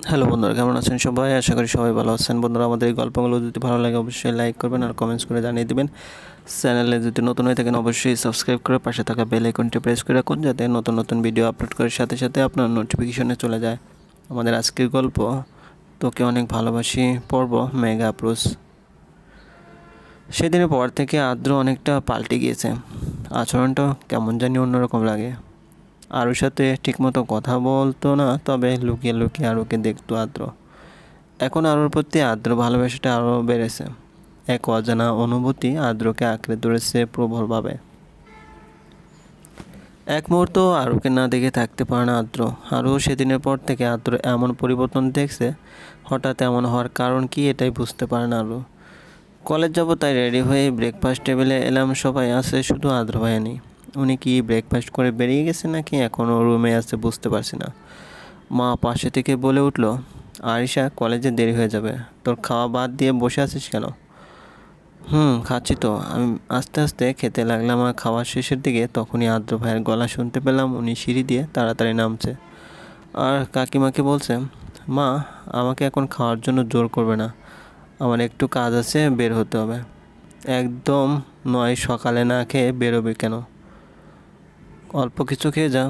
Hello বন্ধুরা, কেমন আছেন সবাই? আশা করি সবাই ভালো আছেন। বন্ধুরা, আমাদের এই গল্পগুলো যদি ভালো লাগে, অবশ্যই লাইক করবেন আর কমেন্টস করে জানিয়ে দেবেন। চ্যানেলে যদি নতুন হয়ে থাকেন, অবশ্যই সাবস্ক্রাইব করে পাশে থাকা বেল আইকনটি প্রেস করে রাখুন, যাতে নতুন নতুন ভিডিও আপলোড করার সাথে সাথে আপনার নোটিফিকেশনে চলে যায়। আমাদের আজকের গল্প, তোকে অনেক ভালোবাসি, পর্ব মেগা আপ্রোচ সেদিনের পর থেকে আদ্র অনেকটা পাল্টে গিয়েছে। আচরণটা কেমন জানি অন্যরকম লাগে। আরুর সাথে ঠিকমতো কথা বলতো না, তবে লুকিয়ে লুকিয়ে আরুকে দেখতো আদ্র এখন আরুর প্রতি আদ্র ভালোবাসাটা আরও বেড়েছে। এক অজানা অনুভূতি আদ্রকে আঁকড়ে ধরেছে প্রবলভাবে। এক মুহূর্ত আরুকে না দেখে থাকতে পারে না আদ্র আরও সেদিনের পর থেকে আদ্র এমন পরিবর্তন দেখছে, হঠাৎ এমন হওয়ার কারণ কি এটাই বুঝতে পারে না আরও কলেজ যাব তাই রেডি হয়ে ব্রেকফাস্ট টেবিলে এলাম, সবাই আছে, শুধু আদ্র ভাইয়া নেই। উনি কি ব্রেকফাস্ট করে বেরিয়ে গেছে নাকি এখনও রুমে আছে বুঝতে পারছি না। মা পাশে থেকে বলে উঠল, আরিশা কলেজে দেরি হয়ে যাবে। তোর খাওয়া বাদ দিয়ে বসে আছিস কেন? হুম, খাচ্ছি তো। আমি আস্তে আস্তে খেতে লাগলাম আর খাওয়ার শেষের দিকে তখনই আদ্র ভাইয়ের গলা শুনতে পেলাম উনি সিঁড়ি দিয়ে তাড়াতাড়ি নামছে। আর কাকিমাকে বলছে, মা, আমাকে এখন খাওয়ার জন্য জোর করবে না। আমার একটু কাজ আছে, বের হতে হবে। একদম নয় সকালে না খেয়ে বেরোবে কেন? অল্প কিছু খেয়ে যা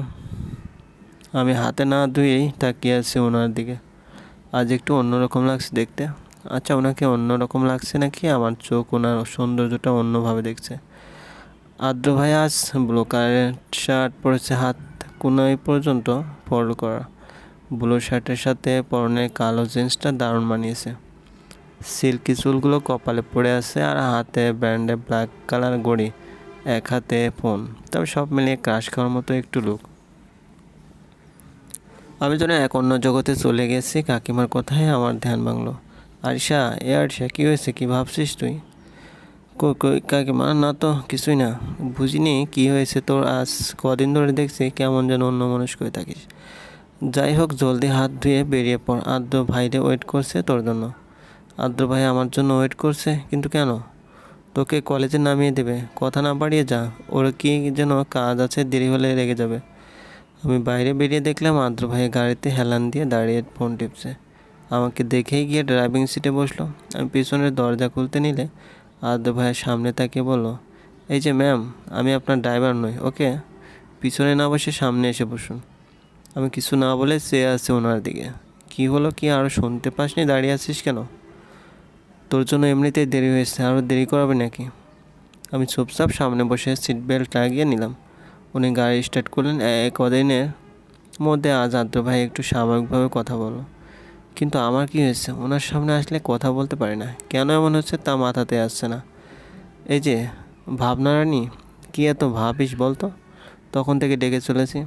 আমি হাতে না ধুয়েই তাকিয়ে আছি ওনার দিকে। আজ একটু অন্যরকম লাগছে দেখতে। আচ্ছা ওনাকে অন্যরকম লাগছে নাকি? আমার চোখ ওনার সৌন্দর্যটা অন্যভাবে দেখছে। আদ্র ভাই, আজ ব্লু কালারের শার্ট পরেছে হাত কোনাই পর্যন্ত ফলো করা। ব্লু শার্টের সাথে পরনে কালো জিন্সটা দারুণ মানিয়েছে। সিল্কি চুলগুলো কপালে পড়ে আছে আর হাতে ব্র্যান্ডে ব্ল্যাক কালার গড়ি। এক হাতে ফোন। তবে সব মিলিয়ে ক্রাশ খাওয়ার মতো একটু লুক। আমি যেন এক অন্য জগতে চলে গেছি, কাকিমার কথায় আমার ধ্যান ভাঙলো। আরিশা, এ আরিশা, কী হয়েছে? কী ভাবছিস তুই? কাকিমা, না তো, কিছুই না। বুঝিনি কী হয়েছে তোর আজ। কদিন ধরে দেখছি কেমন যেন অন্য মানুষ করে থাকিস। যাই হোক, জলদি হাত ধুয়ে বেরিয়ে পড়। আদ্র ভাইরে ওয়েট করছে তোর জন্য। আদ্র ভাই আমার জন্য ওয়েট করছে, কিন্তু কেন? তোকে কলেজে নামিয়ে দেবে। কথা না বাড়িয়ে যা, ওর কি যেন কাজ আছে, দেরি হলে রেগে যাবে। আমি বাইরে বেরিয়ে দেখলাম আদ্র ভাই গাড়িতে হেলান দিয়ে দাঁড়িয়ে ফোন টিপছে। আমাকে দেখেই গিয়ে ড্রাইভিং সিটে বসল। আমি পিছনের দরজা খুলতে নিলে আদ্র ভাইয়ের সামনে তাকিয়ে বলল, এই যে ম্যাম, আমি আপনার ড্রাইভার নই, ওকে? পিছনে না বসে সামনে এসে বসুন। আমি কিছু না বলে চেয়ে আছে ওনার দিকে। কি হলো, কি আরও শুনতে পাসনি? দাঁড়িয়ে আছিস কেন? তোর জন্য এমনিতেই দেরি হয়েছে আরও দেরি করাবে নাকি? আমি চুপচাপ সামনে বসে সিট বেল্ট লাগিয়ে নিলাম। উনি গাড়ি স্টার্ট করলেন এক কদিনের মধ্যে আজ আদ্র ভাই একটু স্বাভাবিকভাবে কথা বলো কিন্তু আমার কি হয়েছে? ওনার সামনে আসলে কথা বলতে পারি না। কেন এমন হচ্ছে তা মাথাতে আসছে না। এই যে, ভাবনা রানী, কী এত ভাবিস বলতো? তখন থেকে ডেকে চলেছি।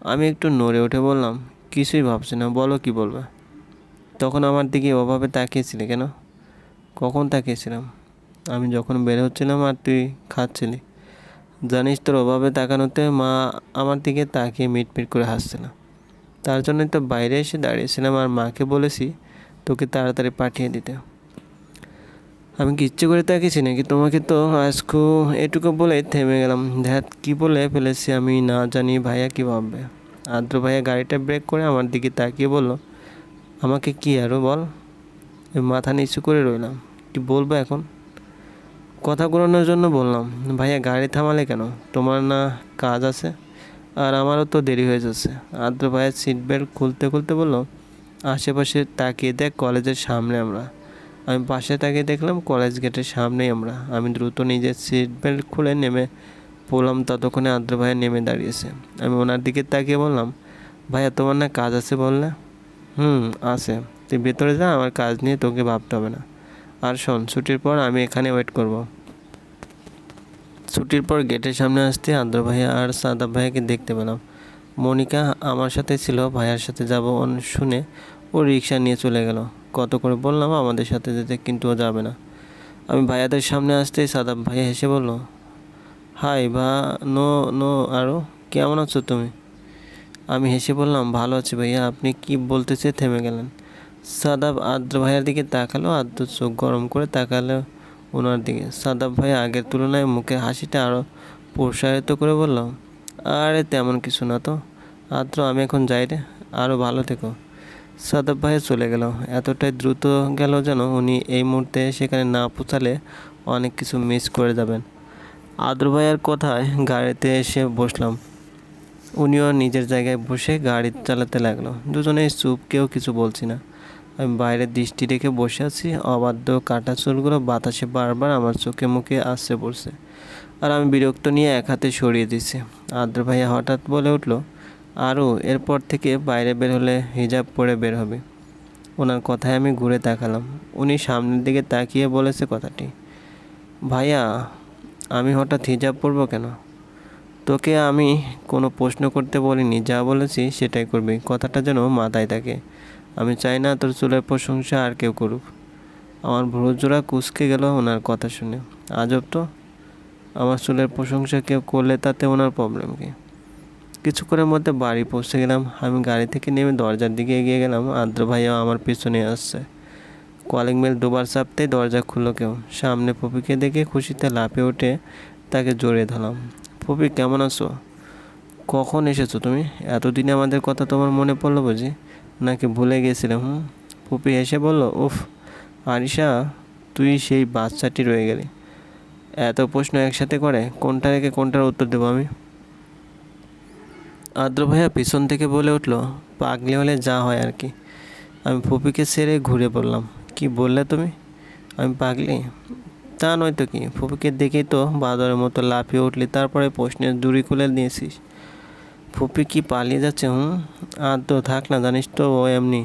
আমি একটু নড়ে উঠে বললাম, কিছুই ভাবছি না, বলো কি বলবে? তখন আমার দিকে ওভাবে তাকিয়েছিলে কেন? কখন তাকিয়েছিলাম? আমি যখন বের হচ্ছিলাম আর তুই খাচ্ছিলি। জানিস তোর অভাবে তাকানোতে মা আমার দিকে তাকিয়ে মিটমিট করে হাসছিল। তার জন্যই তো বাইরে এসে দাঁড়িয়েছিলাম আর মাকে বলেছি তোকে তাড়াতাড়ি পাঠিয়ে দিতে। আমি কি ইচ্ছে করে তাকিয়েছি নাকি তোমাকে তো আজকু এটুকু বলে থেমে গেলাম। ধ্যাত, কী বলে ফেলেছি আমি না জানি ভাইয়া কী ভাববে। আদ্র ভাইয়া গাড়িটা ব্রেক করে আমার দিকে তাকিয়ে বলল, আমাকে কি আরও বল? মাথা নিচু করে রইলাম। কি বলব এখন? কথা ঘোরানোর জন্য বললাম, ভাইয়া গাড়ি থামালে কেন? তোমার না কাজ আছে? আর আমারও তো দেরি হয়ে যাচ্ছে। আদ্র ভাইয়ের সিট বেল্ট খুলতে খুলতে বলল, আশেপাশে তাকিয়ে দেখ কলেজের সামনে আমরা। আমি পাশে তাকিয়ে দেখলাম কলেজ গেটের সামনেই আমরা। আমি দ্রুত নিজের সিট বেল্ট খুলে নেমে পড়লাম ততক্ষণে আদ্র ভাইয়া নেমে দাঁড়িয়েছে। আমি ওনার দিকে তাকিয়ে বললাম, ভাইয়া তোমার না কাজ আছে বললে? হুম, আছে। তুই ভেতরে যা, আমার কাজ নিয়ে তোকে ভাবতে হবে না। আর শোন, ছুটির পর আমি এখানে ওয়েট করব। ছুটির পর গেটের সামনে আসতে আদ্র ভাইয়া আর সাদা ভাইয়াকে দেখতে পেলাম। মনিকা আমার সাথে ছিল, ভাইয়ার সাথে যাব শুনে ও রিক্সা নিয়ে চলে গেল। কত করে বললাম, আমাদের সাথে যেতে কিন্তু ও যাবে না। আমি ভাইয়াদের সামনে আসতেই সাদা ভাইয়া হেসে বলল, হাই বা নো নো আরও কেমন আছো তুমি? আমি হেসে বললাম, ভালো আছি ভাইয়া, আপনি কি বলতে চেয়ে থেমে গেলেন? সাদাব আদ্র ভাইয়ের দিকে তাকালো, আদ্র চোখ গরম করে তাকালো ওনার দিকে। সাদাব ভাই আগের তুলনায় মুখে হাসিটা আরও প্রসারিত করে বললাম আরে তেমন কিছু না তো। আদ্র, আমি এখন যাই রে আরও ভালো থেকো। সাদাব ভাইয়া চলে গেল। এতটাই দ্রুত গেল যেন উনি এই মুহূর্তে সেখানে না পৌঁছালে অনেক কিছু মিস করে যাবেন। আদ্র ভাইয়ার কথায় গাড়িতে এসে বসলাম। উনিও নিজের জায়গায় বসে গাড়ি চালাতে লাগল। দুজনেই চুপ, কেউ কিছু বলছি না। আমি বাইরে দৃষ্টি রেখে বসে আছি। অবাধ্য কাটা চুলগুলো বাতাসে বারবার আমার চোখে মুখে আসছে পড়ছে। আর আমি বিরক্ত নিয়ে এক হাতে সরিয়ে দিছি আদ্র ভাইয়া হঠাৎ বলে উঠল আরও এরপর থেকে বাইরে বের হলে হিজাব পরে বের হবে। ওনার কথায় আমি ঘুরে তাকালাম। উনি সামনের দিকে তাকিয়ে বলেছে কথাটি, ভাইয়া, আমি হঠাৎ হিজাব পরবো কেন? তোকে আমি কোনো প্রশ্ন করতে বলিনি। যা বলেছি সেটাই করবি। কথাটা যেন মাথায় থাকে। আমি চাই না তোর চুলের প্রশংসা আর কেউ করুক। আমার ভ্রুজোড়া কুচকে গেল ওনার কথা শুনে। আজব তো। আমার চুলের প্রশংসা কেউ করলে তাতে ওনার প্রবলেম কি? কিছুক্ষণের মধ্যে বাড়ি পৌঁছে গেলাম। আমি গাড়ি থেকে নেমে দরজার দিকে এগিয়ে গেলাম। আদ্র ভাইয়া আমার পিছনে আসছে। কলিং বেল দুবার চাপতেই দরজা খুললো কেউ। সামনে পপিকে দেখে খুশিতে লাফে উঠে তাকে জড়িয়ে ধরলাম। পপি কেমন আছো? কখন এসেছ তুমি? এতদিনে আমাদের কথা তোমার মনে পড়ল বুঝি? নাকি ভুলে গেছিলে হুম? পপি এসে বলল, উফ, আরিশা, তুই সেই বাচ্চাটি রয়ে গেলি। এত প্রশ্ন একসাথে করে, কোনটা রেখে কোনটার উত্তর দেবো আমি? আদ্র ভাইয়া পিছন থেকে বলে উঠল, পাগলি হলে যা হয় আর কি। আমি ফুপিকে সেরে ঘুরে বললাম, কি বললে তুমি? আমি পাগলি? তা নয় তো কি, ফুপিকে দেখেই তো বাদরের মতো লাফিয়ে উঠলি, তারপরে প্রশ্নের দূরি খুলে নিয়েছিস। ফুপি কি পালিয়ে যাচ্ছে, হুম? আর তো থাক না, জানিস তো ও এমনি।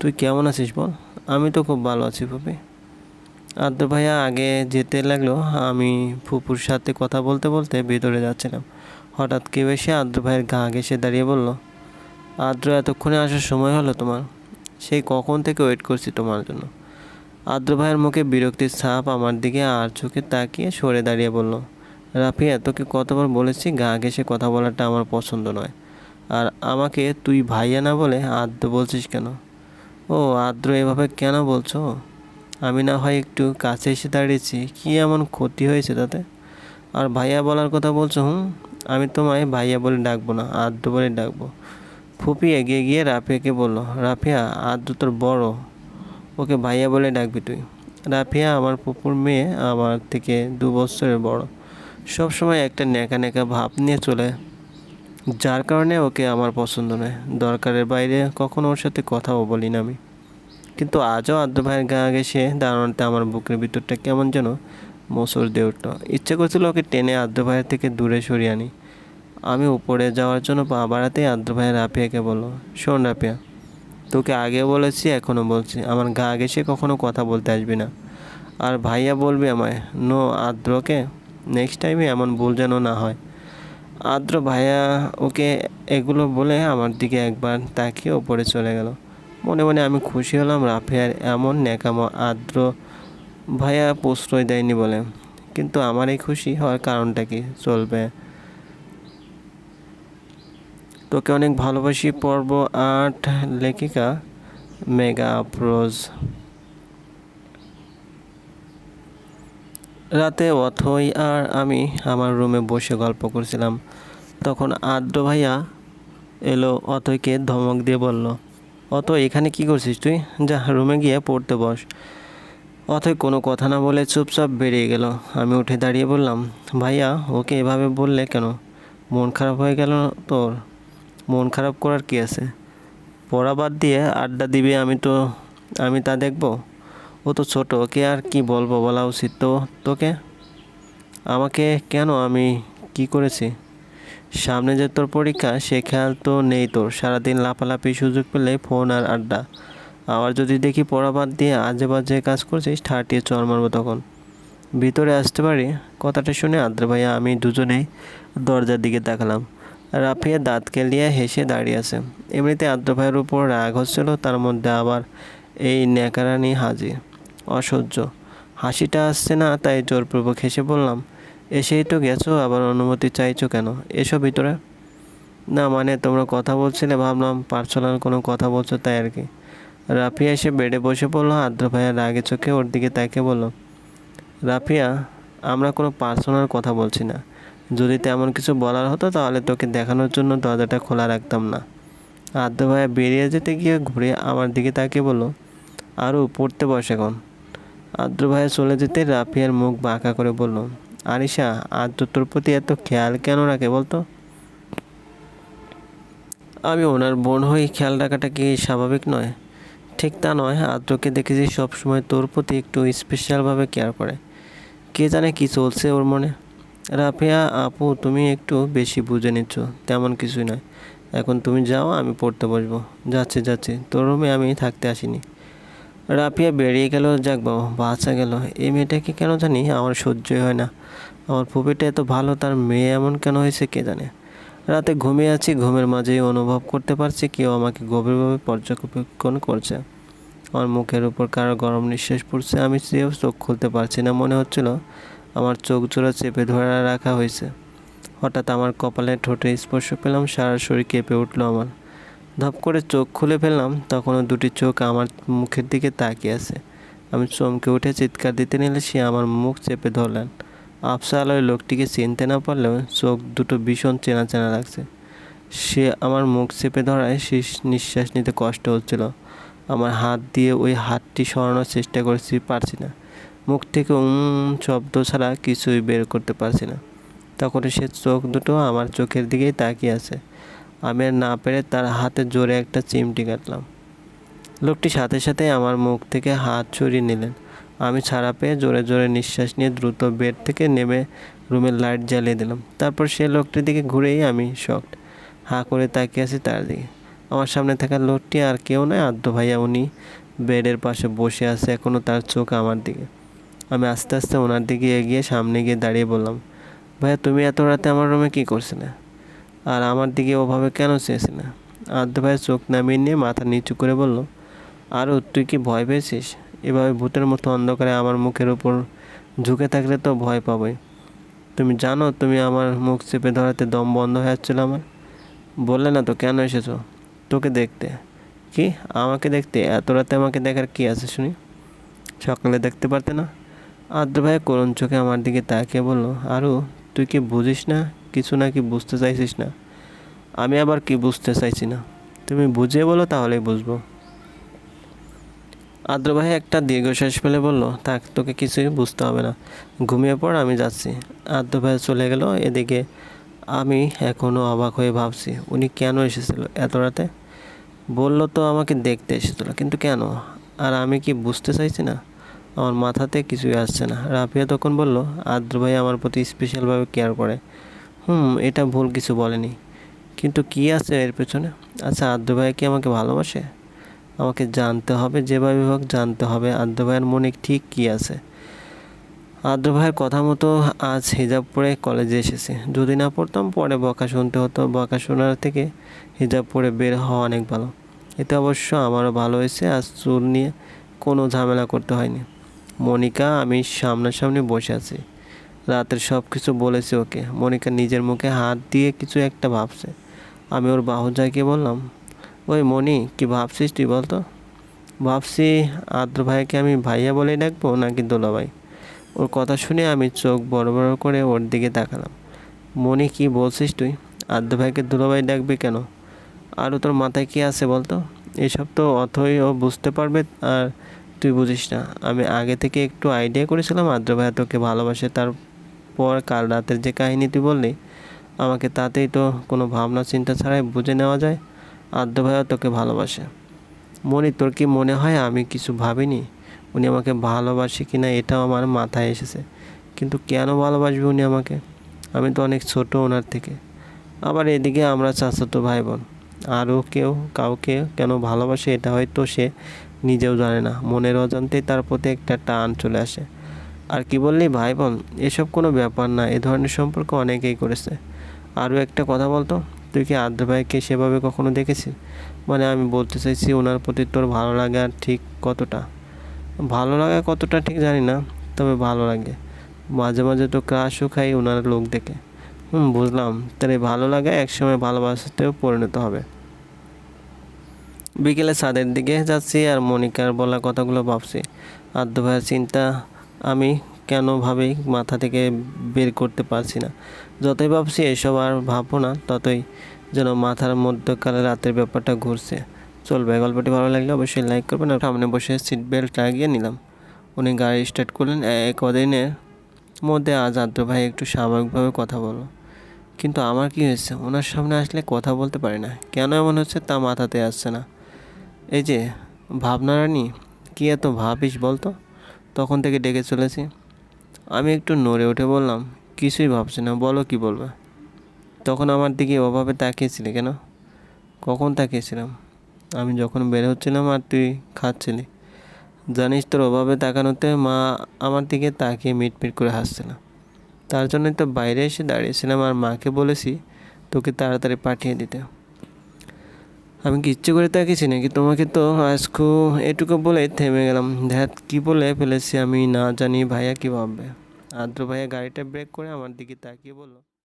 তুই কেমন আছিস বল? আমি তো খুব ভালো আছি ফুপি। আদ্র ভাইয়া, আগে যেতে লাগল, আমি ফুপুর সাথে কথা বলতে বলতে ভিতরে যাচ্ছিলাম। হঠাৎ কেউ এসে আদ্র ভাইয়ের গা ঘেসে দাঁড়িয়ে বলল, আদ্র, এতক্ষণে আসার সময় হলো তোমার? সেই কখন থেকে ওয়েট করছি তোমার জন্য? আদ্র ভাইয়ের মুখে বিরক্তির ছাপ আমার দিকে আর চোখে তাকিয়ে সরে দাঁড়িয়ে বলল রাফিয়া, তোকে কতবার বলেছি, গা ঘেসে কথা বলাটা আমার পছন্দ নয়। আর আমাকে তুই ভাইয়া না বলে আদ্র বলছিস কেন? ও, আদ্র, এভাবে কেন বলছো? আমি না হয় একটু কাছে এসে দাঁড়িয়েছি, কী এমন ক্ষতি হয়েছে তাতে? আর ভাইয়া বলার কথা বলছো, হুম? আমি তোমায় ভাইয়া বলে ডাকবো না, আদ্র বলে ডাকবো। ফুপি এগিয়ে গিয়ে রাফিয়াকে বলল, রাফিয়া, আদ্র তোর বড়। ওকে ভাইয়া বলে ডাকবি তুই। রাফিয়া, আমার পুপুর মেয়ে, আমার থেকে দু বছরের বড়। সব সময় একটা ন্যাকা ন্যাকা ভাব নিয়ে চলে, যার কারণে ওকে আমার পছন্দ নয়। দরকারের বাইরে কখনো ওর সাথে কথাও বলি না আমি। কিন্তু আজও আদ্র ভাইয়ের গা ঘেসে দাঁড়ানোতে আমার বুকের ভিতরটা কেমন যেন মোসর দিয়ে উঠল। ইচ্ছে করছিল ওকে টেনে আদ্র ভাইয়ের থেকে দূরে সরিয়ে আনি। আমি উপরে যাওয়ার জন্য পা বাড়াতেই আদ্র ভাইয়ের রাফিয়াকে বলল, শোন রাফিয়া, তোকে আগে বলেছি এখনও বলছি। আমার গা ঘেসে কখনো কথা বলতে আসবি না। আর ভাইয়া বলবি আমায়, নো আদ্রকে নেক্সট টাইমে এমন ভুল যেন না হয়। আদ্র ভাইয়া ওকে এগুলো বলে আমার দিকে একবার তাকিয়ে ওপরে চলে গেল। মনে মনে আমি খুশি হলাম রাফিয়ার এমন ন্যাকামো আদ্র ভাইয়া প্রশ্রয় দেয়নি বলে। কিন্তু আমার এই খুশি হওয়ার কারণটা কি? চলবে। তোকে অনেক ভালোবাসি পর্ব আট লেখিকা মেগা আপ্রোজ রাতে অথই আর আমি আমার রুমে বসে গল্প করছিলাম। তখন আদ্র ভাইয়া এলো অথইকে ধমক দিয়ে বলল অত এখানে কি করছিস তুই? যা, রুমে গিয়ে পড়তে বস। অথই কোনো কথা না বলে চুপচাপ বেরিয়ে গেল। আমি উঠে দাঁড়িয়ে বললাম, ভাইয়া, ওকে এভাবে বললে কেন? মন খারাপ হয়ে গেল তোর। মন খারাপ করার কী আছে? পড়া বাদ দিয়ে আড্ডা দিবে আমি তো, আমি তা দেখব? ও তো ছোট, ওকে আর কি বলব বলা উচিত তো তোকে? আমাকে কেন আমি কি করেছি? সামনে যে তোর পরীক্ষা, সে খেয়াল তো নেই তোর। সারাদিন লাফালাফি সুযোগ পেলে ফোন আর আড্ডা। আবার যদি দেখি পড়া বাদ দিয়ে আজে বাজে কাজ করছিস ঠাটিয়ে চর মারবো তখন। ভিতরে আসতে পারি? কথাটা শুনে আদ্র ভাইয়া, আমি দুজনেই দরজার দিকে তাকালাম। রাফিয়া দাঁত কেলিয়ে হেসে দাঁড়িয়ে আছে। এমনিতে আদ্র ভাইয়ের উপর রাগ হচ্ছিল, তার মধ্যে আবার এই ন্যাকারানি হাজির অসহ্য। হাসিটা আসছে না, তাই জোরপূর্বক হেসে বললাম, এসেই তো গেছো, আবার অনুমতি চাইছো কেন? এসো ভিতরে। না মানে তোমরা কথা বলছিলে, ভাবলাম পার্সোনাল কোনো কথা বলছো তাই আর কি। রাফিয়া এসে বেডে বসে পড়ল, আদ্র ভাইয়া রাগে চোখে ওর দিকে তাকে বলল, রাফিয়া, আমরা কোনো পার্সোনাল কথা বলছি না। যদি তেমন কিছু বলার হতো তাহলে তোকে দেখানোর জন্য দরজাটা খোলা রাখতাম না। আদ্র ভাইয়া বেরিয়ে যেতে গিয়ে ঘুরে আমার দিকে তাকিয়ে বলল আরও পড়তে বস এখন। আদ্র ভাইয়া চলে যেতে রাফিয়ার মুখ বাঁকা করে বলল আরিশা আদ্র তোর প্রতি এত খেয়াল কেন রাখে বলতো? আমি ওনার বোন হয়ে খেয়াল রাখাটা কি স্বাভাবিক নয়? ঠিক তা নয়, আদ্রকে দেখেছি সবসময় তোর প্রতি একটু স্পেশালভাবে কেয়ার করে। কে জানে কি চলছে ওর মনে? রাফিয়া, আপু, তুমি একটু বেশি বুঝে নিচ্ছ, তেমন কিছুই নয়। এখন তুমি যাও, আমি পড়তে বসবো। যাচ্ছি যাচ্ছি। তোর রুমে আমি থাকতে আসিনি। রাফিয়া বেরিয়ে গেল, যাক বাবা, বাঁচা গেল। এই মেয়েটাকে কেন জানি আমার সহ্যই হয় না। আমার পুপিটা এত ভালো, তার মেয়ে এমন কেন হয়েছে কে জানে? রাতে ঘুমিয়ে আছি, ঘুমের মাঝেই অনুভব করতে পারছি কেউ আমাকে গভীরভাবে পর্যবেক্ষণ করছে। আমার মুখের উপর কারও গরম নিঃশ্বাস পড়ছে, আমি সেও চোখ খুলতে পারছি না, মনে হচ্ছিল আমার চোখ জোড়া চেপে ধরে রাখা হয়েছে। হঠাৎ আমার কপালে ঠোঁটে স্পর্শ পেলাম, সারা শরীর কেঁপে উঠল আমার। ধপ করে চোখ খুলে ফেললাম, তখনও দুটি চোখ আমার মুখের দিকে তাকিয়ে আছে। আমি চমকে উঠে চিৎকার দিতে নিলে সে আমার মুখ চেপে ধরলেন। আফসা আলোয় লোকটিকে চিনতে না পারলেও চোখ দুটো ভীষণ চেনা চেনা লাগছে। সে আমার মুখ চেপে ধরায় সে নিঃশ্বাস নিতে কষ্ট হচ্ছিল। আমার হাত দিয়ে ওই হাতটি সরানোর চেষ্টা করেছি, পারছি না। মুখ থেকে উম শব্দ ছাড়া কিছুই বের করতে পারছি না। তখন সে চোখ দুটো আমার চোখের দিকেই তাকিয়ে আছে। আমি আর না পেরে তার হাতে জোরে একটা চিমটি কাটলাম। লোকটি সাথে সাথে আমার মুখ থেকে হাত ছড়িয়ে নিলেন। আমি ছাড়া পেয়ে জোরে জোরে নিঃশ্বাস নিয়ে দ্রুত বেড থেকে নেমে রুমের লাইট জ্বালিয়ে দিলাম। তারপর সে লোকটির দিকে ঘুরেই আমি শকড। হাঁ করে তাকিয়ে আছি তার দিকে। আমার সামনে থাকা লোকটি আর কেউ নয়, আদ্য ভাইয়া উনি বেডের পাশে বসে আছে এখনও তার চোখ আমার দিকে। আমি আস্তে আস্তে ওনার দিকে এগিয়ে সামনে গিয়ে দাঁড়িয়ে বললাম, ভাইয়া, তুমি এত রাতে আমার রুমে কী করছিলে? আর আমার দিকে ওভাবে কেন চেয়েছিলে আদ্য ভাইয়ের চোখ নামিয়ে নিয়ে মাথা নিচু করে বলল আরও তুই কি ভয় পেয়েছিস? এভাবে ভূতের মতো অন্ধকারে আমার মুখের উপর ঝুঁকে থাকলে তো ভয় পাবই। তুমি জানো, তুমি আমার মুখ চেপে ধরাতে দম বন্ধ হয়ে যাচ্ছিল আমার। বললে না তো, কেন এসেছ? তোকে দেখতে। কি? আমাকে দেখতে? এত রাতে আমাকে দেখার কি আছে শুনি? সকালে দেখতে পারতে না? আদ্র ভাই করুণ চোখে আমার দিকে তাকিয়ে বলল আরও তুই কি বুঝিস না কিছু নাকি বুঝতে চাইছিস না? আমি আবার কি বুঝতে চাইছি না? তুমি বুঝিয়ে বলো, তাহলেই বুঝব। আদ্র ভাই একটা দীর্ঘশ্বাস ফেলে বলল, থাক, তোকে কিছুই বুঝতে হবে না। ঘুমিয়ে পড়, আমি যাচ্ছি। আদ্র চলে গেল, এদিকে আমি এখনও অবাক হয়ে ভাবছি, উনি কেন এসেছিল এত রাতে? বলল, তো আমাকে দেখতে এসেছিল, কিন্তু কেন? আর আমি কি বুঝতে চাইছি না? আমার মাথাতে কিছুই আসছে না। রাফিয়া তখন বলল, আদ্র ভাই আমার প্রতি স্পেশালভাবে কেয়ার করে। হুম, এটা ভুল কিছু বলেনি। কিন্তু কি আছে এর পেছনে? আচ্ছা আদ্র ভাই কি আমাকে ভালোবাসে? আমাকে জানতে হবে যেভাবে হোক জানতে হবে। আদ্র ভাইয়ের মনে ঠিক কী আছে? আদ্র ভাইয়ের কথা মতো আজ হিজাব পরে কলেজে এসেছে। যদি না পড়তাম, পরে বকা শুনতে হতো। বকা শোনার থেকে হিজাব পরে বের হওয়া অনেক ভালো। এতে অবশ্য আমারও ভালো হয়েছে। আজ চুল নিয়ে কোনো ঝামেলা করতে হয়নি। মনিকা, আমি সামনাসামনি বসে আছি। রাতের সব কিছু বলেছি ওকে। মনিকা নিজের মুখে হাত দিয়ে কিছু একটা ভাবছে। আমি ওর বাহু জায়গায় বললাম, ওই মনি, কি ভাবছিস তুই বলতো? ভাবছি আদ্র ভাইকে আমি ভাইয়া বলে ডাকবো নাকি দোলাভাই? ওর কথা শুনে আমি চোখ বড় বড় করে ওর দিকে তাকালাম। মনি, কি বলছিস তুই? আদ্র ভাইকে দুলাভাই ডাকবি কেন? আরও তোর মাথায় কি আছে বলতো? এসব তো অথই ও বুঝতে পারবে আর তুই বুঝিস না। আমি আগে থেকে একটু আইডিয়া করেছিলাম আদ্র ভাইয়া তোকে ভালোবাসে তারপর কাল রাতের যে কাহিনী তুই বললি, আমাকে তাতেই তো কোনো ভাবনা চিন্তা ছাড়াই বুঝে নেওয়া যায়। আদ্য ভাইও তোকে ভালোবাসে। মনি তোর কি মনে হয় আমি কিছু ভাবিনি? উনি আমাকে ভালোবাসে কি না এটাও আমার মাথায় এসেছে। কিন্তু কেন ভালোবাসবে উনি আমাকে? আমি তো অনেক ছোট ওনার থেকে। আবার এদিকে আমরা চাচাতো ভাই বোন আরও কেউ কাউকে কেন ভালোবাসে এটা হয়তো সে নিজেও জানে না। মনের অজান্তেই তার প্রতি একটা টান চলে আসে। আর কি বললি, ভাই বোন, এসব কোনো ব্যাপার না, এ ধরনের সম্পর্ক অনেকেই করেছে। আরও একটা কথা বলতো, তুই কি আদ্র ভাইকে সেভাবে কখনো দেখেছিস? মানে আমি বলতে চাইছি, ওনার প্রতি তোর ভালো লাগা ঠিক কতটা? ভালো লাগা কতটা ঠিক জানি না, তবে ভালো লাগে। মাঝে মাঝে তো ক্রাশও খাই ওনার লোক দেখে। হুম, বুঝলাম। এই ভালো লাগা একসময় ভালোবাসাতেও পরিণত হবে। বিকেলে ছাদের দিকে যাচ্ছি আর মনিকার বলা কথাগুলো ভাবছি। আদ্য ভাইয়ের চিন্তা আমি কেনভাবেই মাথা থেকে বের করতে পারছি না? যতই ভাবছি এসব আর ভাববো না, ততই যেন মাথার মধ্যকালে রাতের ব্যাপারটা ঘুরছে। চলবে। গল্পটি ভালো লাগলে অবশ্যই লাইক করবেন আর সামনে বসে সিট বেল্ট লাগিয়ে নিলাম। উনি গাড়ি স্টার্ট করলেন। কদিনের মধ্যে আজ আদ্র ভাই একটু স্বাভাবিকভাবে কথা বলো কিন্তু আমার কি হয়েছে? ওনার সামনে আসলে কথা বলতে পারি না। কেন এমন হচ্ছে তা মাথাতে আসছে না। এই যে, ভাবনা রানী, কী এত ভাবিস বলতো? তখন থেকে ডেকে চলেছি। আমি একটু নড়ে উঠে বললাম, কিছুই ভাবছি না, বলো কি বলবে? তখন আমার দিকে অভাবে তাকিয়েছিলি কেন? কখন তাকিয়েছিলাম? আমি যখন বের হচ্ছিলাম আর তুই খাচ্ছিলি। জানিস তোর অভাবে তাকানোতে মা আমার দিকে তাকিয়ে মিটমিট করে হাসছিল। তার জন্যই তো বাইরে এসে দাঁড়িয়েছিলাম আর মাকে বলেছি তোকে তাড়াতাড়ি পাঠিয়ে দিতে। আমি কি ইচ্ছে করে তাকিয়েছি নাকি তোমাকে তো আজকু এটুকু বলে থেমে গেলাম। ধ্যাত, কী বলে ফেলেছি আমি না জানি ভাইয়া কী ভাববে। আদ্র ভাইয়া গাড়িটা ব্রেক করে আমার দিকে তাকিয়ে বলল